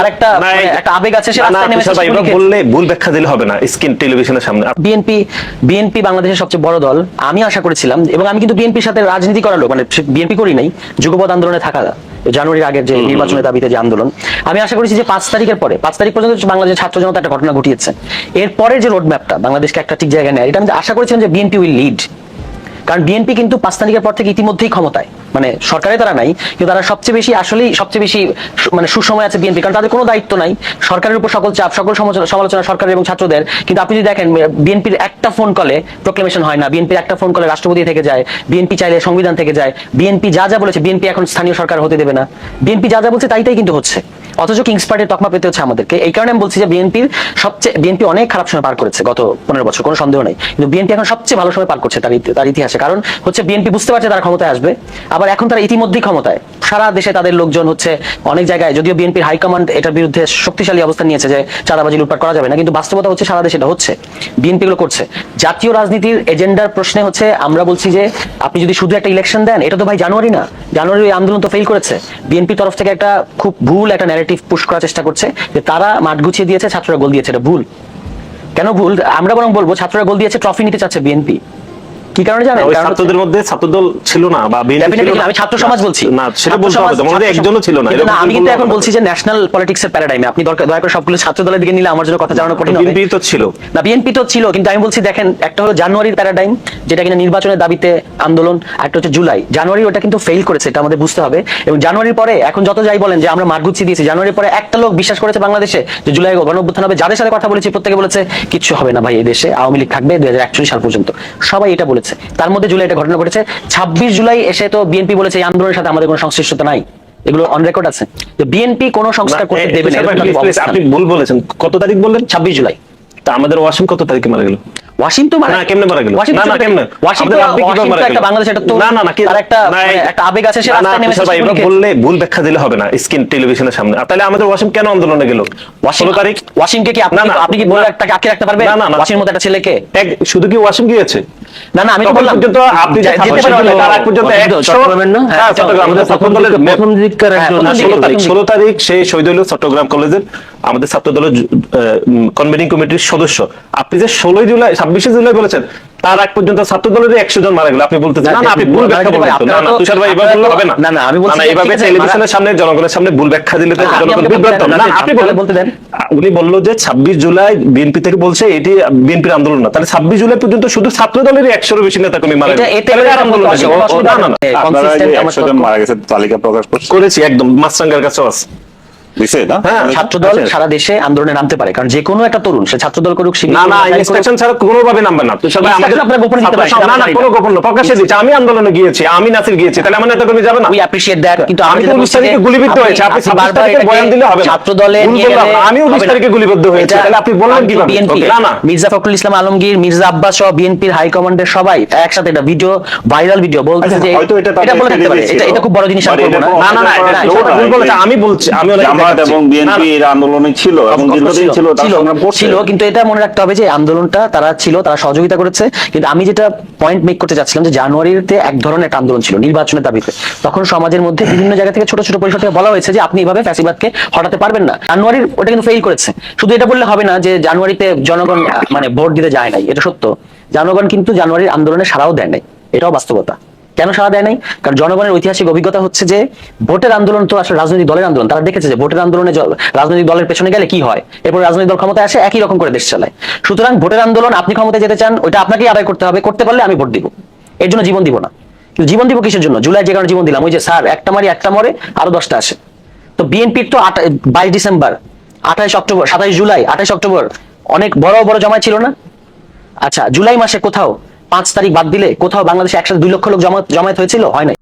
আরেকটা মানে একটা আবেগ আছে বললে ভুল ব্যাখ্যা দিলে হবে না স্ক্রিন টেলিভিশনের সামনে। বিএনপি বিএনপি বাংলাদেশের সবচেয়ে বড় দল আমি আশা করেছিলাম এবং আমি কিন্তু বিএনপির সাথে রাজনীতি করালো মানে বিএনপি করি নাই যুগপথ আন্দোলনে থাকা জানুয়ারির আগের যে নির্বাচনের দাবিতে যে আন্দোলন আমি আশা করেছি যে পাঁচ তারিখের পরে পাঁচ তারিখ পর্যন্ত বাংলাদেশের ছাত্র জনতা একটা ঘটনা ঘটিয়েছে। এরপরে যে রোড ম্যাপটা বাংলাদেশকে একটা ঠিক জায়গায় নেয় এটা আমি আশা করেছিলাম যে বিএনপি উইল লিড কারণ বিএনপি কিন্তু পাঁচ তারিখের পর থেকে ইতিমধ্যেই ক্ষমতায়। মানে সরকারে তারা নাই, কিন্তু তারা সবচেয়ে বেশি আসলেই, সবচেয়ে বেশি মানে সুসময় আছে বিএনপি কারণ তাদের কোনো দায়িত্ব নাই। সরকারের উপর সকল চাপ, সকল সমালোচনা সমালোচনা সরকার এবং ছাত্রদের, কিন্তু আপনি যদি দেখেন বিএনপির একটা ফোন কলে প্রোক্লেমেশন হয় না বিএনপির একটা ফোন কলে রাষ্ট্রপতি থেকে যায় বিএনপি চাইলে সংবিধান থেকে যায় বিএনপি যা যা বলেছে বিএনপি এখন স্থানীয় সরকার হতে দেবে না। বিএনপি যা যা বলছে তাই তাই কিন্তু হচ্ছে। অথচ কিংস পার্টির তকমা পেতে হচ্ছে আমাদেরকে। এই কারণে আমি বলছি যে বিএনপির সবচেয়ে বিএনপি অনেক খারাপ সময় পার করেছে গত পনেরো বছর, কোনো সন্দেহ নেই। কিন্তু বিএনপি এখন সবচেয়ে ভালো সময় পার করছে তার ইতিহাসে। কারণ হচ্ছে বিএনপি বুঝতে পারছে তারা ক্ষমতায় আসবে, আবার এখন তারা ইতিমধ্যেই ক্ষমতায়। সারা দেশে তাদের লোকজন হচ্ছে অনেক জায়গায় যদিও বিএনপির হাইকমান্ড এটার বিরুদ্ধে শক্তিশালী অবস্থান নিয়েছে যে চাঁদাবাজি, লুটপাট করা যাবে না, কিন্তু বাস্তবতা হচ্ছে সারা দেশে এটা হচ্ছে। বিএনপি গুলো করছে। জাতীয় রাজনীতির এজেন্ডার প্রশ্নে হচ্ছে আমরা বলছি যে আপনি যদি শুধু একটা ইলেকশন দেন, এটা তো ভাই জানুয়ারি না। জানুয়ারি ওই আন্দোলন তো ফেল করেছে। বিএনপির তরফ থেকে একটা খুব ভুল একটা ন্যারেটিভ পুশ করার চেষ্টা করছে যে তারা মাঠ গুছিয়ে দিয়েছে, ছাত্ররা গোল দিয়েছে। এটা ভুল। কেন ভুল? আমরা বরং বলব, ছাত্ররা গোল দিয়েছে ট্রফি নিতে চাচ্ছে বিএনপি। কি কারণে জানেন? ওই ছাত্রদের মধ্যে ছাত্রদল ছিল না বা। আমি ছাত্র সমাজ বলছি। না সেটা বলতে হবে ছাত্র একজনও ছিল না আমি কিন্তু এখন বলছি যে ন্যাশনাল পলিটিক্স এর প্যারাডাইমে আপনি দরকার দয়া করে সবগুলো ছাত্র দলের দিকে নিলে আমার জন্য কথা জানানো কঠিন হবে। বিএনপি তো ছিল। না বিএনপি তো ছিল কিন্তু আমি বলছি দেখেন একটা হলো জানুয়ারির প্যারাডাইম যেটা কিনা নির্বাচনের দাবিতে আন্দোলন আর একটা হচ্ছে জুলাই। জানুয়ারি ওটা কিন্তু ফেল করেছে এটা আমাদের বুঝতে হবে। এবং জানুয়ারির পরে এখন যত যাই বলেন যে আমরা মাঠ গুছিয়ে দিয়েছি জানুয়ারির পরে একটা লোক বিশ্বাস করেছে বাংলাদেশে যে জুলাই গণঅভ্যুত্থান হবে। যাদের সাথে কথা বলেছি প্রত্যেকে বলেছে কিচ্ছু হবে না ভাই এই দেশে আওয়ামী লীগ থাকবে দুই সাল পর্যন্ত। সবাই এটা বলেছে। তার মধ্যে জুলাই এটা ঘটনা ঘটেছে। ছাব্বিশ জুলাই এসে তো বিএনপি বলেছে এই আন্দোলনের সাথে আমাদের কোনো সংশ্লিষ্টতা নাই। এগুলো অন রেকর্ড আছে। তো বিএনপি কোনো সংস্কার করতে দেবে না। আপনি ভুল বলেছেন। কত তারিখ বললেন? ছাব্বিশ জুলাই। তা আমাদের ওয়াসিম কত তারিখে মারা গেল? ওয়াসিম তো মারা কেমনে মারা গেল? না, না, কেমনে? ওয়াসিম তো আমাদের রাব্বি কীভাবে ওয়াসিম তো মারা একটা বাংলাদেশ এটা তো না, না, না, তার একটা না, মানে এই- একটা আবেগ আছে সে না, না, রাস্তায় নেমেছে ভাই, এবার বললে ভুল ব্যাখ্যা দিলে হবে না স্ক্রিন টেলিভিশনের সামনে। তাহলে আমাদের ওয়াসিম কেন আন্দোলনে গেল? ওয়াসিম ষোলো তারিখ? ওয়াসিমকে কি আপনি কি বলে একটা আটকে রাখতে পারবেন? না, না, না। ওয়াসিমের মতো একটা ছেলেকে? শুধু কি ওয়াসিম গিয়েছে? না না আমি বললাম পর্যন্ত আপনি যেতে তার আগ পর্যন্ত ওয়াসিম তো একশো- চট্টগ্রামের না? হ্যাঁ, চট্টগ্রাম, আমাদের ছাত্র দলের প্রথম দিককার হ্যাঁ, একজন প্রথম না, দিকে, ষোলো প্রথম তারিখ দিকে। ষোলো তারিখ সেই শহীদ হলো চট্টগ্রাম কলেজের আমাদের ছাত্র দলের কনভেনিং কমিটির সদস্য আপনি যে ষোলোই জুলাই ছাব্বিশে জুলাই বলেছেন তার আগ পর্যন্ত ছাত্র দলের একশো জন মারা গেল। আপনি বলতেছেন না না আপনি ভুল ব্যাখ্যা না, বলছেন না না তুষার ভাই এবার বললে হবে না। না, না, আমি বলছি না, টেলিভিশনের সামনে জনগণের সামনে ভুল ব্যাখ্যা দিলে তো জনগণ বিভ্রান্ত। না আপনি বলেন। বলতে দেন। উনি বলল যে ছাব্বিশ জুলাই বিএনপি থেকে বলছে এটি বিএনপির আন্দোলন না। তাহলে ছাব্বিশ জুলাই পর্যন্ত শুধু ছাত্র দলের একশোরও বেশি নেতা কর্মী মারা এটা এটা আন্দোলন অসুবিধা হলো? ও- ও- অসুবিধা না, না, না। নেই, আপনারা যে consistent আমার একশো জন মারা গেছে তালিকা প্রকাশ করেছি একদম। মাছরাঙ্গার কাছেও আছে। হ্যাঁ, ছাত্র। সারা দেশে আন্দোলনে নামতে পারে কারণ যে কোনো একটা তরুণ সে ছাত্র করুক না না ইনস্ট্রাকশন ছাড়া কোনোভাবে নামবে না। তুষার আমাদের আপনারা গোপনে দিতে পারেন, না না কোনো গোপন না প্রকাশ্যে দিচ্ছে। আমি আন্দোলনে গিয়েছি আমি নাসির গিয়েছি তাহলে আমার নেতা কর্মী যাবে না? উই অ্যাপ্রিশিয়েট দ্যাট কিন্তু আমি তো যেটা উনিশ বলছি তারিখে গুলিবিদ্ধ হয়েছে। আপনি আপনি বারবার তারিখে বয়ান দিলে হবে। না ছাত্র দলে ভুল নিয়ে বললাম গেলে না, আমিও উনিশ হবে না। তারিখে গুলিবিদ্ধ হয়েছি তাহলে আপনি বললেন কি না না। মির্জা ফখরুল ইসলাম আলমগীর মির্জা আব্বাস সহ বিএনপির হাই কমান্ডের সবাই একসাথে এটা ভিডিও ভাইরাল ভিডিও বলতেছে আচ্ছা, যে এটা বলে থাকতে পারে। এটা এটা খুব বড় জিনিস আমি না। না না বলেছে। আমি বলছি আমি ওনাকে জামাত এবং না, না, বিএনপির আন্দোলনে ছিল এবং দীর্ঘদিন ছিল। ছিল সংগ্রাম করছে। ছিল কিন্তু এটা মনে রাখতে হবে যে আন্দোলনটা তারা ছিল তারা সহযোগিতা করেছে। কিন্তু আমি যেটা পয়েন্ট মেক করতে চাচ্ছিলাম যে জানুয়ারিতে এক ধরনের একটা আন্দোলন ছিল নির্বাচনের দাবিতে। তখন সমাজের মধ্যে বিভিন্ন জায়গা থেকে ছোট ছোট থেকে বলা হয়েছে যে আপনি এইভাবে ফ্যাসিবাদকে হটাতে পারবেন না। জানুয়ারির ওটা কিন্তু ফেল করেছে। শুধু এটা বললে হবে না যে জানুয়ারিতে জনগণ মানে ভোট দিতে যায় নাই এটা সত্য। জনগণ কিন্তু জানুয়ারির আন্দোলনে সারাও দেয় নাই এটাও বাস্তবতা। কেন সারা দেয় নাই? কারণ জনগণের ঐতিহাসিক অভিজ্ঞতা হচ্ছে যে, ভোটের আন্দোলন তো আসলে রাজনৈতিক দলের আন্দোলন। তারা দেখেছে যে ভোটের আন্দোলনে রাজনৈতিক দলের পেছনে গেলে কি হয়? এরপর রাজনৈতিক দল ক্ষমতায় আসে, একই রকম করে দেশ চালায়। সুতরাং ভোটের আন্দোলন, আপনি ক্ষমতায় যেতে চান, ওইটা আপনাকেই আদায় করতে হবে। করতে পারলে আমি ভোট দিব। এর জন্য জীবন দিব না। জীবন দিব কিসের জন্য? জুলাই যে কারণে জীবন দিলাম, ওই যে স্যার, একটা মারি একটা মরে, আরও দশটা আসে। তো বিএনপির তো বাইশ ডিসেম্বর, আঠাইশ অক্টোবর, সাতাইশ জুলাই, আঠাইশ অক্টোবর, অনেক বড় বড় জমায়েত ছিল না? আচ্ছা জুলাই মাসে কোথাও পাঁচ তারিখ বাদ দিলে কোথাও বাংলাদেশে একসাথে দুই লক্ষ লোক জমা জমায়েত হয়েছিল? হয় নাই।